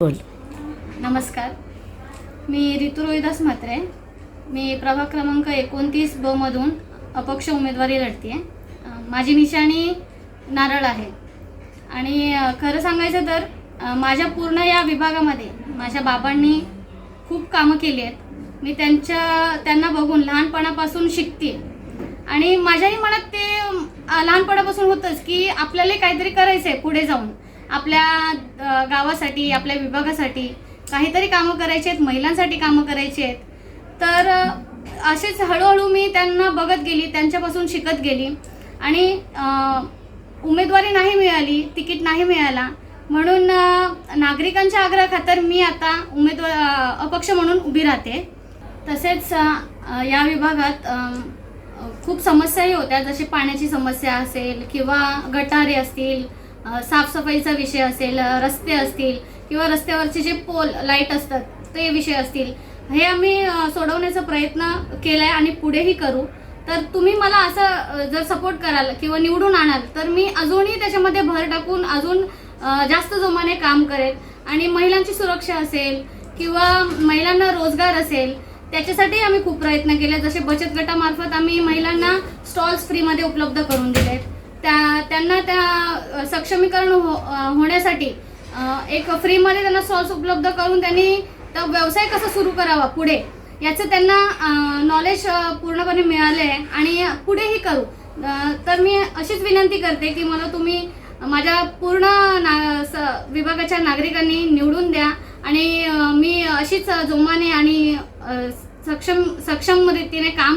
बोल. नमस्कार. मी ऋतू रोहिदास म्हात्रे. मी प्रभाग क्रमांक एकोणतीस ब मधून अपक्ष उमेदवारी लढते माझी निशाणी नारळ आहे. आणि खरं सांगायचं तर माझ्या पूर्ण या विभागामध्ये माझ्या बाबांनी खूप कामं केली आहेत. मी त्यांच्या त्यांना बघून लहानपणापासून शिकते आणि माझ्याही मनात ते लहानपणापासून होतंच की आपल्याला काहीतरी करायचं आहे पुढे जाऊन. आपल्या गावासाठी आपल्या विभागासाठी काहीतरी कामं करायची आहेत महिलांसाठी कामं करायची आहेत. तर असेच हळूहळू मी त्यांना बघत गेली त्यांच्यापासून शिकत गेली. आणि उमेदवारी नाही मिळाली तिकीट नाही मिळाला. म्हणून नागरिकांच्या नागरिकांच्या आग्रहाखातर मी आता उमेदवार अपक्ष म्हणून उभी राहते. तसेच या विभागात खूप समस्याही होत्या. जसे पाण्याची समस्या असेल किंवा गटारे असतील साफसफाईचा विषय असेल रस्ते असतील किंवा रस्त्यावरचे जे पोल लाइट असतात ते विषय असतील. हे आम्ही सोडवण्याचा प्रयत्न केला आहे आणि पुढेही करू. तर तुम्ही मला असं जर सपोर्ट कराल किंवा निवडून आणाल तर मी अजूनही त्याच्यामध्ये भर टाकून अजून जास्त जोमाने काम करेल. आणि महिलांची सुरक्षा असेल किंवा महिलांना रोजगार असेल त्याच्यासाठी आम्ही खूप प्रयत्न केले. जसे बचत गटामार्फत आम्ही महिलांना स्टॉल्स फ्रीमध्ये उपलब्ध करून दिलेत. त्या त्यांना त्या सक्षमीकरण हो होण्यासाठी एक फ्रीमध्ये त्यांना स्टॉल्स उपलब्ध करून त्यांनी तो व्यवसाय कसा सुरू करावा पुढे याचं त्यांना नॉलेज पूर्णपणे मिळालं आहे आणि पुढेही करू. तर मी अशीच विनंती करते की मला तुम्ही माझ्या पूर्ण ना स विभागाच्या नागरिकांनी निवडून द्या आणि मी अशीच जोमाने आणि सक्षम सक्षम रीतीने काम